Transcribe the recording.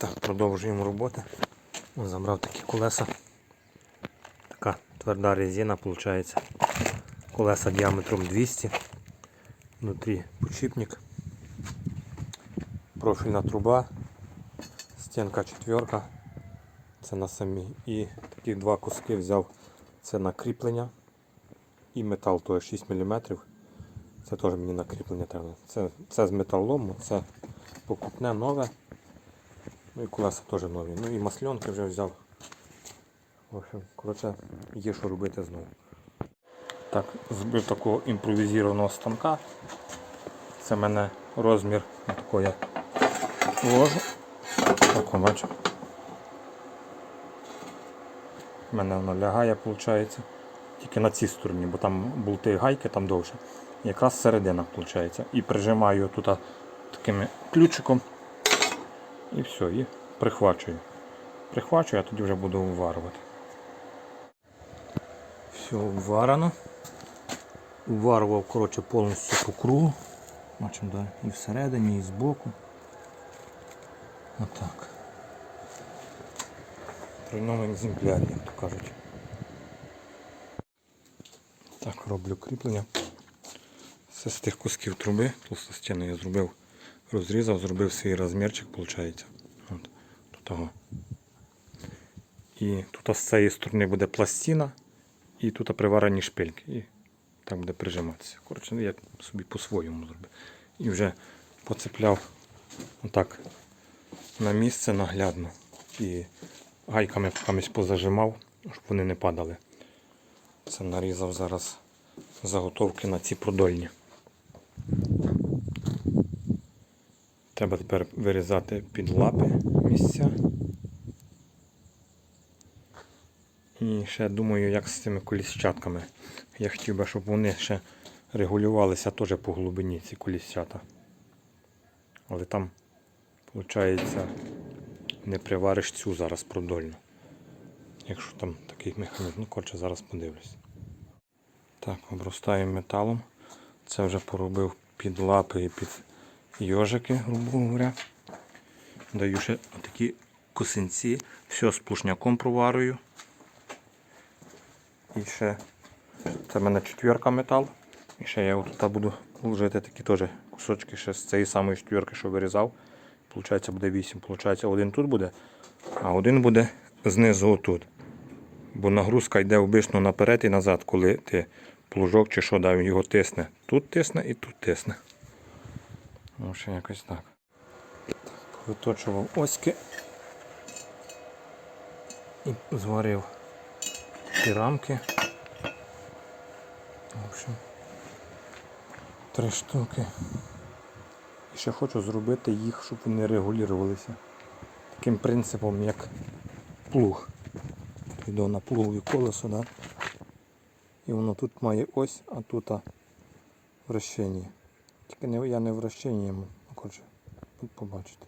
Так, продовжуємо роботи. О, Забрав такі колеса. Така тверда резина, виходить. Колеса діаметром 200. Внутрі почіпник. Профільна труба. Стінка четверка. Це на самі. І такі два куски взяв. Це на кріплення. І метал то 6 мм. Це теж мені на кріплення треба. Це, це з металолому, це покупне нове. Ну і колеса теж нові. Ну і масльонки вже взяв. В общем, коротше, є що робити знову. Так, збив такого імпровізованого станка. Це в мене розмір такого я. Так, бачу. У мене воно лягає, виходить. Тільки на цій стороні, бо там болти гайки там довше. Якраз середина виходить. І прижимаю тут таким ключиком. І все, і прихвачую. Прихвачую, а тоді вже буду уварювати. Все уварено. Уварував коротше, повністю по кругу. Бачимо, да? і всередині, і збоку. Отак. В тройному екземплярі, як то кажуть. Так, роблю кріплення. Це з тих кусків труби, толстостіни я зробив, розрізав, зробив свій розмірчик, виходить. От, до того. І тут з цієї сторони буде пластина, і тут приварені шпильки. І так буде прижиматися. Коротше, ну, я собі по-своєму зробив. І вже поцепляв отак на місце наглядно. І гайками позажимав, щоб вони не падали. Це нарізав зараз заготовки на ці продольні. Треба тепер вирізати під лапи місця. І ще думаю, як з цими коліщатками. Я хотів би, щоб вони ще регулювалися теж по глибині, ці коліщата. Але там, виходить, не привариш цю зараз продольну. Якщо там такий механізм, ну коротше, зараз подивлюсь. Так, обростаю металом. Це вже поробив під лапи і під йожики, грубо говоря. Даю ще такі косинці, все з пушняком проварую. І ще це в мене четверка метал. І ще я тут буду вложити такі теж кусочки ще з цієї самої четверки, що вирізав. Получається буде 8. Получається один тут буде, а один буде знизу отут. Бо нагрузка йде обично наперед і назад, коли ти плужок чи що дав, його тисне. Тут тисне і тут тисне. Ну, ще якось так. Виточував оськи і зварив ті рамки. В общем, три штуки. І ще хочу зробити їх, щоб вони регулювалися. Таким принципом, як плуг. Йду на плугові колесо, да? і воно тут має ось, а тут вращення. Тільки не, я не в розчині йому, хочу побачите.